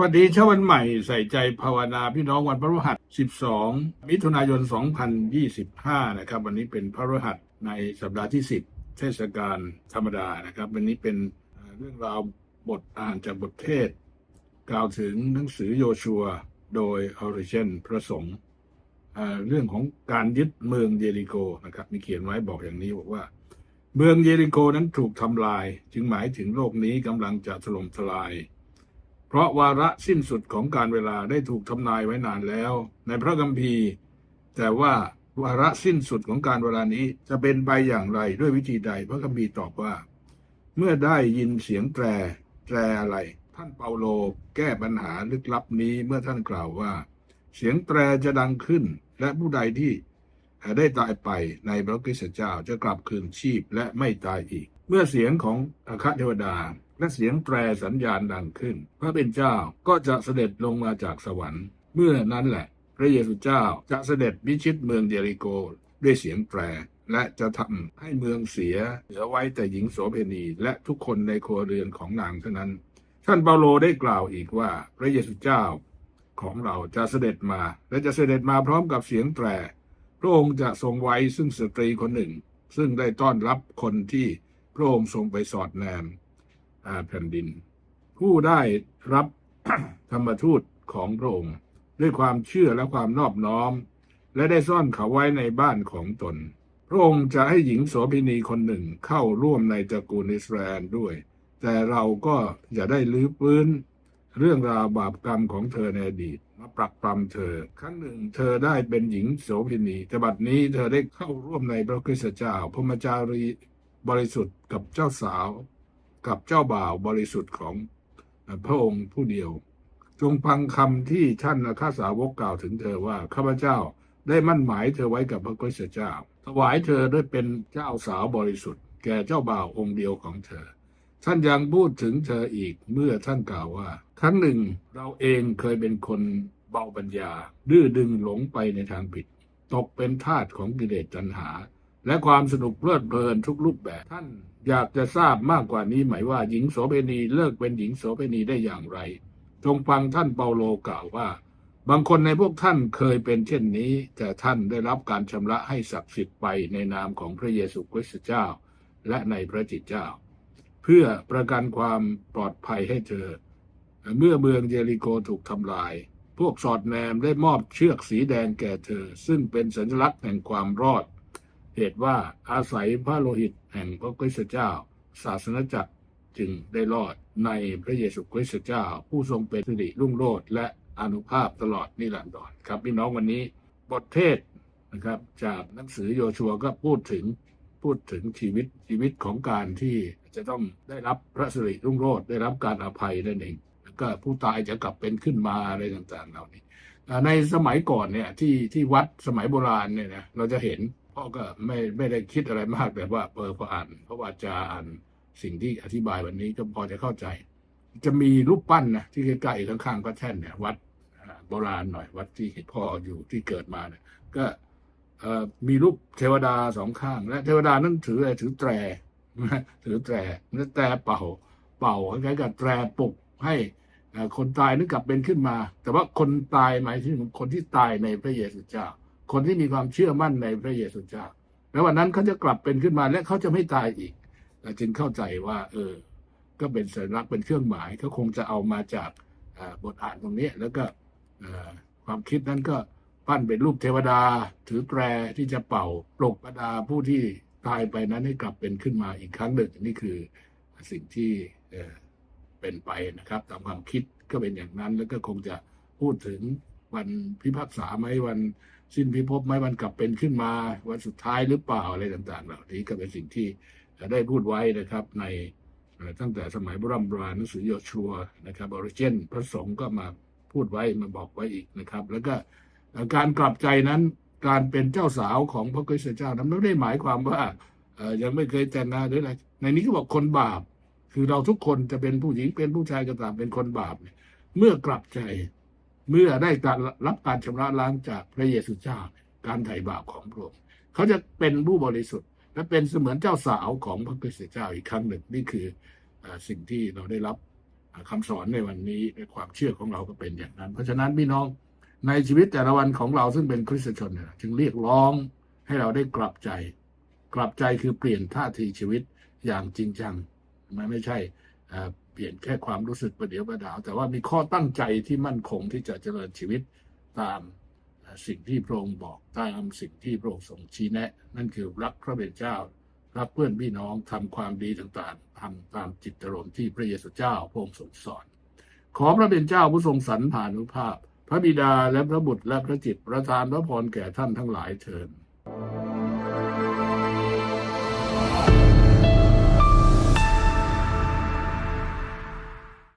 วัสดีเช้าวันใหม่ใส่ใจภาวนาพี่น้องวันพฤหัส 12 มิถุนายน 2025 นะครับ วันนี้เป็นพฤหัสในสัปดาห์ที่ 10 เทศกาลธรรมดานะครับ วันนี้เป็นเรื่องราวบทอ่านจากบทเทศ กล่าวถึงหนังสือโยชัวโดยออริเชนพระสงฆ์เอ่อเรื่องของการยึดเมืองเยริโกนะครับมีเขียนไว้บอกอย่างนี้บอกว่า เมืองเยริโกนั้นถูกทำลาย จึงหมายถึงโลกนี้กำลังจะถล่มทลาย เพราะวาระสิ้นสุดของการเวลาได้ถูกทำนายไว้นานแล้ว ในพระคัมภีร์ แต่ว่าวาระสิ้นสุดของการเวลานี้จะเป็นไปอย่างไรด้วยวิธีใด พระคัมภีร์ตอบว่า เมื่อได้ยินเสียงแตรแตรอะไร ท่านเปาโลแก้ปัญหาลึกลับนี้เมื่อท่านกล่าวว่า เสียงแตรจะดังขึ้น และผู้ใดที่ได้ตายไปในพระคริสตเจ้าจะกลับคืนชีพและไม่ตายอีก เมื่อเสียงของอาคาเทวดา และเสียงแตรสัญญาณดังขึ้น พระเป็นเจ้าก็จะเสด็จลงมาจากสวรรค์ เมื่อนั้นแหละ พระเยซูเจ้าจะเสด็จวิชิตเมืองเยริโกด้วยเสียงแตรและจะทำให้เมืองเสียเหลือไว้แต่หญิงโสเภณีและทุกคนในครัวเรือนของนางเท่านั้น ท่านเปาโลได้กล่าวอีกว่าพระเยซูเจ้าของเราจะเสด็จมา และจะเสด็จมาพร้อมกับเสียงแตรพระองค์จะทรงไว้ซึ่งสตรีคนหนึ่ง ซึ่งได้ต้อนรับคนที่พระองค์ทรงไปสอดแนม แผ่นดิน ผู้ได้รับธรรมทูตของพระองค์ ด้วยความเชื่อและความนอบน้อม และได้ซ่อนเขาไว้ในบ้านของตน พระองค์จะให้หญิงโสเภณีคนหนึ่งเข้าร่วมในตระกูลอิสราเอลด้วย แต่เราก็อย่าได้ลื้อฟื้นเรื่องราวบาปกรรมของเธอในอดีตมาปรักปรำเธอ ครั้งหนึ่งเธอได้เป็นหญิงโสเภณีแต่บัดนี้เธอได้เข้าร่วมในพระคริสตเจ้าพรมจารีบริสุทธิ์กับเจ้าสาว กับเจ้าบ่าวบริสุทธิ์ของพระองค์ผู้เดียว จงฟังคำที่ท่านข้าสาวกกล่าวถึงเธอว่าข้าพเจ้าได้มั่นหมายเธอไว้กับพระคริสตเจ้า ถวายเธอด้วยเป็นเจ้าสาวบริสุทธิ์ แก่เจ้าบ่าวองค์เดียวของเธอ ท่านยังพูดถึงเธออีกเมื่อท่านกล่าวว่า ครั้งหนึ่งเราเองเคยเป็นคนเบาปัญญา ดื้อดึงหลงไปในทางผิด ตกเป็นทาสของกิเลสตัณหา และความสนุกเพลิดเพลินทุกรูปแบบท่านอยากจะทราบมากกว่านี้ไหมว่าหญิงโสเภณีเลิกเป็นหญิงโสเภณีได้อย่างไร จงฟังท่านเปาโลกล่าวว่า บางคนในพวกท่านเคยเป็นเช่นนี้ แต่ท่านได้รับการชำระให้ศักดิ์สิทธิ์ไปในนามของพระเยซูคริสต์เจ้า และในพระจิตเจ้า เพื่อประกันความปลอดภัยให้เธอ เมื่อเมืองเยริโกถูกทำลาย พวกสอดแนมได้มอบเชือกสีแดงแก่เธอ ซึ่งเป็นสัญลักษณ์แห่งความรอด เหตุว่าอาศัยพระโลหิตแห่งพระคริสตเจ้า ศาสนจักรจึงได้รอดในพระเยซูคริสต์เจ้า ผู้ทรงเป็นสิริรุ่งโรจน์และอนุภาพตลอดนิรันดรครับพี่น้องวันนี้บทเทศนะครับจากหนังสือโยชัวก็พูดถึงพูดถึงชีวิตชีวิตของการที่จะต้องได้รับพระสิริรุ่งโรจน์ได้รับการอภัยนั่นเองแล้วก็ผู้ตายจะกลับเป็นขึ้นมาอะไรต่างๆเหล่านี้ในสมัยก่อนเนี่ยที่ที่วัดสมัยโบราณเนี่ยนะเราจะเห็น พ่อก็ไม่ไม่ได้คิดอะไรมากแต่ว่าเออพออ่านเพราะว่าจะอ่านสิ่งที่อธิบายวันนี้ก็พอจะเข้าใจ จะมีรูปปั้นนะที่ใกล้ๆข้างๆพระแท่นเนี่ยวัดโบราณหน่อย วัดที่พ่ออยู่ที่เกิดมาเนี่ยก็มีรูปเทวดาสองข้าง และเทวดานั้นถืออะไรถือแตรถือแตรแล้วแตรเป่า เป่าคล้ายๆกับแตรปลุกให้คนตายนึกกลับเป็นขึ้นมา แต่ว่าคนตายหมายถึงคนที่ตายในพระเยซูเจ้า คนที่มีความเชื่อมั่นในพระเยซูเจ้าแล้ววันนั้นเขาจะกลับเป็นขึ้นมาและเขาจะไม่ตายอีกเราจึงเข้าใจว่า เออ ก็เป็นสัญลักษณ์เป็นเครื่องหมายเขาคงจะเอามาจากบทอ่านตรงนี้ แล้วก็ความคิดนั้นก็ปั้นเป็นรูปเทวดา ถือแตรที่จะเป่าปลุกบรรดาผู้ที่ตายไปนั้นให้กลับเป็นขึ้นมาอีกครั้งหนึ่งนี่คือสิ่งที่เเป็นไปนะครับ ตามความคิดก็เป็นอย่างนั้นแล้วก็คงจะพูดถึง วันพิพากษาไหมวันสิ้นพิภพไหมวันกลับเป็นขึ้นมา วันสุดท้ายหรือเปล่าอะไรต่างๆ เหล่านี้ก็เป็นสิ่งที่ได้พูดไว้นะครับในตั้งแต่สมัยโบราณโบราณหนังสือโยชัวนะครับออริเจนพระสงฆ์ก็มาพูดไว้มาบอกไว้อีกนะครับ แล้วก็การกลับใจนั้นการเป็นเจ้าสาวของพระคริสตเจ้านั้นไม่ได้หมายความว่ายังไม่เคยแต่งงานหรืออะไรในนี้ก็บอกคนบาป คือเราทุกคนจะเป็นผู้หญิงเป็นผู้ชายก็ตามเป็นคนบาป เมื่อกลับใจ เมื่อได้การรับการชำระล้างจากพระเยซูเจ้า การไถ่บาปของพระองค์เขาจะเป็นผู้บริสุทธิ์ และเป็นเสมือนเจ้าสาวของพระคริสต์เจ้าอีกครั้งหนึ่งนี่คืออสิ่งที่เราได้รับคำสอนในวันนี้ในความเชื่อของเราก็เป็นอย่างนั้น เพราะฉะนั้นพี่น้องในชีวิตแต่ละวันของเราซึ่งเป็นคริสเนี่ยจึงเรียกร้องให้เราได้กลับใจ กลับใจคือเปลี่ยนท่าทีชีวิตอย่างจริงจังมันไม่ใช่ เปลี่ยนแค่ความรู้สึกประเดี๋ยวประดาว แต่ว่ามีข้อตั้งใจที่มั่นคงที่จะเจริญชีวิตตามสิ่งที่พระองค์บอกตามสิ่งที่พระองค์ทรงชี้แนะ นั่นคือรักพระเป็นเจ้า รักเพื่อนพี่น้องทำความดีต่างๆทำตามจิตรมที่พระเยซูเจ้าพระองค์ทรงสอน ขอพระเป็นเจ้าผู้ทรงสรรผานุภาพ พระบิดาและพระบุตรและพระจิตประทานพระพรแก่ท่านทั้งหลายเถิด